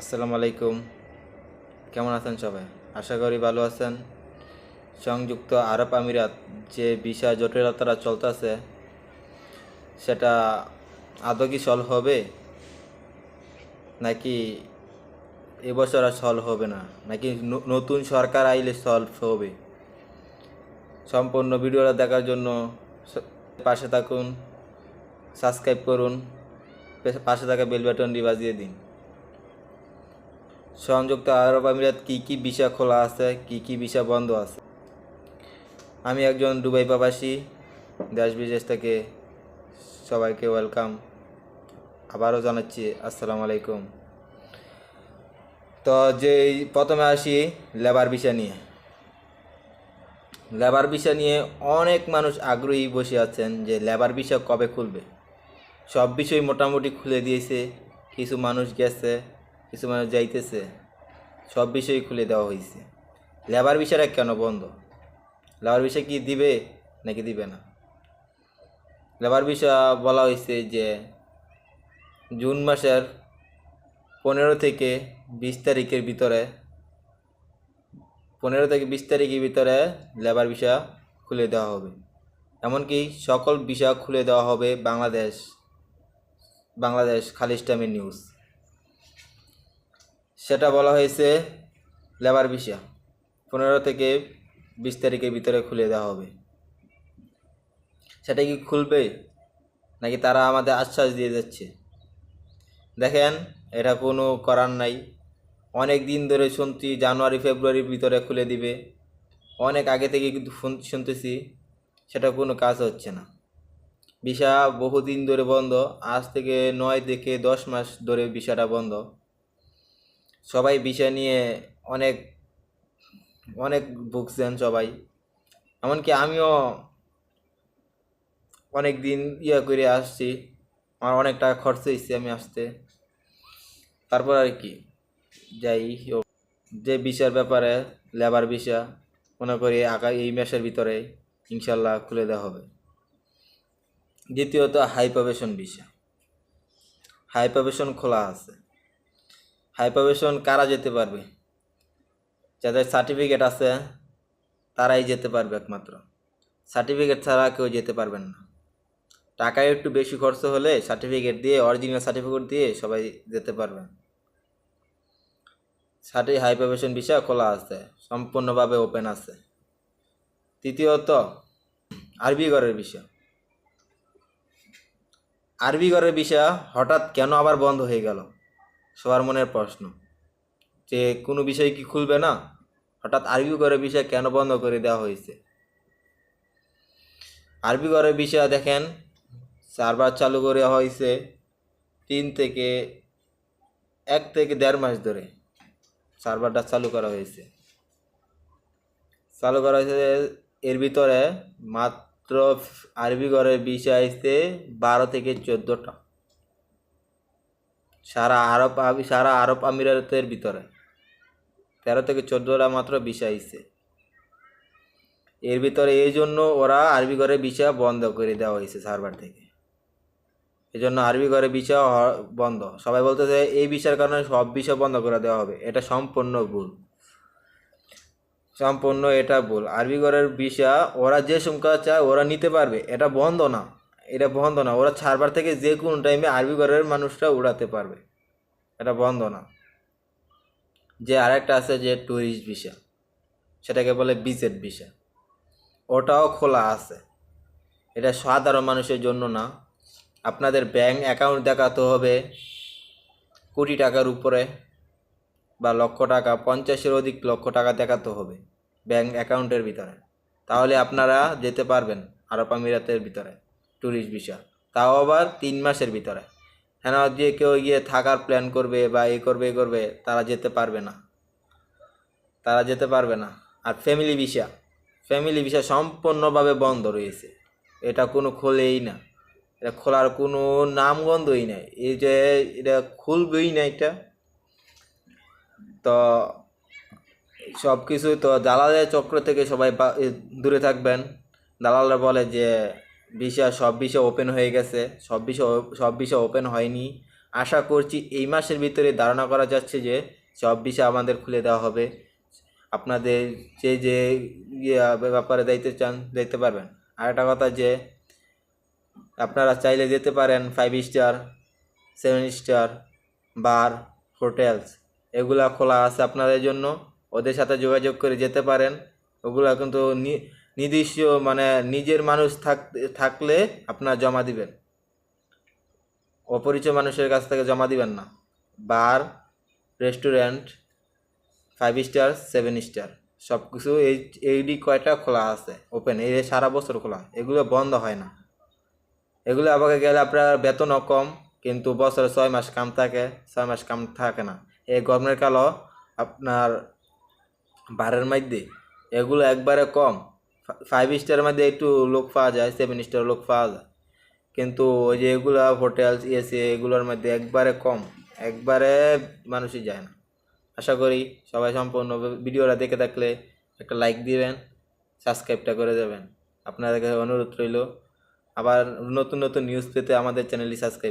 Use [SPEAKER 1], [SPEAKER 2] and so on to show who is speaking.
[SPEAKER 1] আসসালামু আলাইকুম। কেমন আছেন সবাই? আশা করি ভালো আছেন। সংযুক্ত আরব আমিরাত যে ভিসা জটিলতাটা চলতেছে, সেটা আদৌ কি সলভ হবে? নাকি এবছর আর সলভ হবে না? নাকি নতুন সরকার আইলে সলভ হবে? সম্পূর্ণ ভিডিওটা দেখার জন্য পাশে থাকুন, সাবস্ক্রাইব করুন পাশে থাকা বেল বাটনটি বাজিয়ে দিন। সংযুক্ত আরব আমিরাত কি কি ভিসা খোলা আছে, কি কি ভিসা বন্ধ আছে? আমি একজন দুবাই প্রবাসী, দেশ বিদেশ থেকে সবাইকে ওয়েলকাম আবারও জানাচ্ছি, আসসালামু আলাইকুম। তো যে প্রথমে আসি লেবার ভিসা নিয়ে। লেবার ভিসা নিয়ে অনেক মানুষ আগ্রহী বসে আছেন যে লেবার ভিসা কবে খুলবে। সব বিষয় মোটামুটি খুলে দিয়েছে, কিছু মানুষ গেছে কিছু মানুষ যাইতেছে, সব বিষয় খুলে দেওয়া হয়েছে লেবার বিষয়টা কেন বন্ধ? লেবার বিষয় কি দিবে নাকি দিবে না? লেবার বিষয় বলা হয়েছে যে, জুন মাসের পনেরো থেকে বিশ তারিখের ভিতরে, পনেরো থেকে বিশ তারিখের ভিতরে লেবার ভিসা খুলে দেওয়া হবে। এমনকি সকল ভিসা খুলে দেওয়া হবে বাংলাদেশ বাংলাদেশ খালিস্টামি নিউজ সেটা বলা হয়েছে লেবার ভিসা। পনেরো থেকে বিশ তারিখের ভিতরে খুলে দেওয়া হবে। সেটা কি খুলবে নাকি তারা আমাদের আশ্বাস দিয়ে যাচ্ছে? দেখেন, এটা কোনো করার নাই। অনেক দিন ধরে শুনছি জানুয়ারি, ফেব্রুয়ারির ভিতরে খুলে দিবে। অনেক আগে থেকে কিন্তু শুন- শুনতেছি সেটা কোনো কাজ হচ্ছে না। ভিসা বহুদিন ধরে বন্ধ। আজ থেকে নয় থেকে দশ মাস ধরে ভিসাটা বন্ধ। সবাই বিষয় নিয়ে অনেক অনেক ভুগছেন সবাই। এমনকি আমিও অনেক দিন ইয়ে করে আসছি, আমার অনেক টাকা খরচ হয়েছে আমি আসতে। তারপর আর কি, যাই যে ভিসার ব্যাপারে লেবার ভিসা মনে করি আগা, এই মাসের ভিতরে ইনশাল্লাহ খুলে দেওয়া হবে। দ্বিতীয়ত হাই প্রবেশন ভিসা হাই খোলা আছে। হাই প্রবেশন কারা যেতে পারবে? যাদের সার্টিফিকেট আছে, তারাই যেতে পারবে একমাত্র। সার্টিফিকেট ছাড়া কেউ যেতে পারবেন না। টাকা একটু বেশি খরচ হলে সার্টিফিকেট দিয়ে, অরিজিনাল সার্টিফিকেট দিয়ে সবাই যেতে পারবেন সার্টি হাই প্রবেশন ভিসা খোলা আছে, সম্পূর্ণভাবে ওপেন আছে। তৃতীয়ত, আরবি ঘরের বিষয় আরবি ঘরের বিষয় হঠাৎ কেন আবার বন্ধ হয়ে গেল? সবার মনের প্রশ্ন। যে কোনো বিষয় কি খুলবে না? হঠাৎ আরবি ঘরের বিষয় কেন বন্ধ করে দেওয়া হয়েছে? আরবি ঘরের বিষয় দেখেন সার্ভার চালু করে হয়েছে তিন থেকে এক থেকে দেড় মাস ধরে। সার্ভারটা চালু করা হয়েছে। চালু করা হয়েছে এর ভিতরে মাত্র আরবি ঘরের বিষয় আসছে বারো থেকে চোদ্দোটা। সারা আরব সারা আরব আমিরাতের ভিতরে। তেরো থেকে চোদ্দোটা মাত্র বিষয় আসছে এর ভিতরে এই জন্য ওরা আরবি ঘরে বিষয় বন্ধ করে দেওয়া হয়েছে সার্ভার থেকে। এই জন্য আরবি ঘরে বিষয় হ- বন্ধ। সবাই বলতেছে, এই বিষয়ের কারণে সব বিষয় বন্ধ করে দেওয়া হবে। এটা সম্পূর্ণ ভুল। সম্পূর্ণ এটা ভুল। আরবি ঘরের বিষয় ওরা যে সংখ্যা চায়, ওরা নিতে পারবে। এটা বন্ধ না। এটা বন্ধ না। ওরা সার্ভার থেকে যে কোনো টাইমে আরবি ঘরের মানুষরা উড়াতে পারবে। এটা বন্ধ না। যে আরেকটা আছে যে ট্যুরিস্ট ভিসা সেটাকে বলে বিজেট ভিসা ওটাও খোলা আছে। এটা সাধারণ মানুষের জন্য না। আপনাদের ব্যাংক অ্যাকাউন্ট দেখাতে হবে কোটি টাকার উপরে বা লক্ষ টাকা, পঞ্চাশের অধিক লক্ষ টাকা দেখাতে হবে ব্যাংক অ্যাকাউন্টের ভিতরে। তাহলে আপনারা যেতে পারবেন আরব আমিরাতের ভিতরে। ট্যুরিস্ট ভিসা তাও আবার তিন মাসের ভিতরে। হ্যাঁ যে কেউ গিয়ে থাকার প্ল্যান করবে বা এ করবে এ করবে, তারা যেতে পারবে না। তারা যেতে পারবে না। আর ফ্যামিলি ভিসা ফ্যামিলি ভিসা সম্পূর্ণভাবে বন্ধ রয়েছে। এটা কোনো খোলেই না। এটা খোলার কোনো নামগন্ধই নাই। এই যে এটা খুলবেই না এটা। তো সব কিছু তো দালালের চক্র থেকে সবাই দূরে থাকবেন। দালালরা বলে যে ভিসা সব ভিসা ওপেন হয়ে গেছে। সব ভিসা সব ভিসা ওপেন হয়নি। আশা করছি এই মাসের ভিতরে ধারণা করা যাচ্ছে যে সব বিষয় আমাদের খুলে দেওয়া হবে। আপনাদের যে যে ব্যাপারে যাইতে চান যাইতে পারবেন। আর একটা কথা যে, আপনারা চাইলে যেতে পারেন five star seven star bar hotels এগুলা খোলা আছে আপনাদের জন্য। ওদের সাথে যোগাযোগ করে যেতে পারেন। ওগুলা কিন্তু নির্দিষ্ট মানে নিজের মানুষ থাক, থাকলে আপনার জমা দিবেন। অপরিচয় মানুষের কাছ থেকে জমা দিবেন না। Bar, restaurant five star seven star সব কিছু এই এইডি কয়টা খোলা আছে? ওপেন এই সারা বছর খোলা, এগুলো বন্ধ হয় না। এগুলো আবার গেলে আপনার বেতনও কম, কিন্তু বছরে ছয় মাস কাম থাকে, ছয় মাস কাম থাকে না। এই গরমের কালও আপনার বারের মধ্যে এগুলো একবারে কম। ফাইভ স্টারের মধ্যে একটু লোক পাওয়া যায় সেভেন স্টার লোক পাওয়া যায়। কিন্তু ওই যে এগুলো হোটেল এসি এগুলোর মধ্যে একবারে কম, একবারে মানুষই যায় না। আশা করি সবাই সম্পূর্ণ ভিডিওটা দেখে থাকলে একটা লাইক দিবেন সাবস্ক্রাইবটা করে দেবেন। আপনাদের কাছে অনুরোধ রইল, আবার নতুন নতুন নিউজ পেতে আমাদের চ্যানেলটি সাবস্ক্রাইব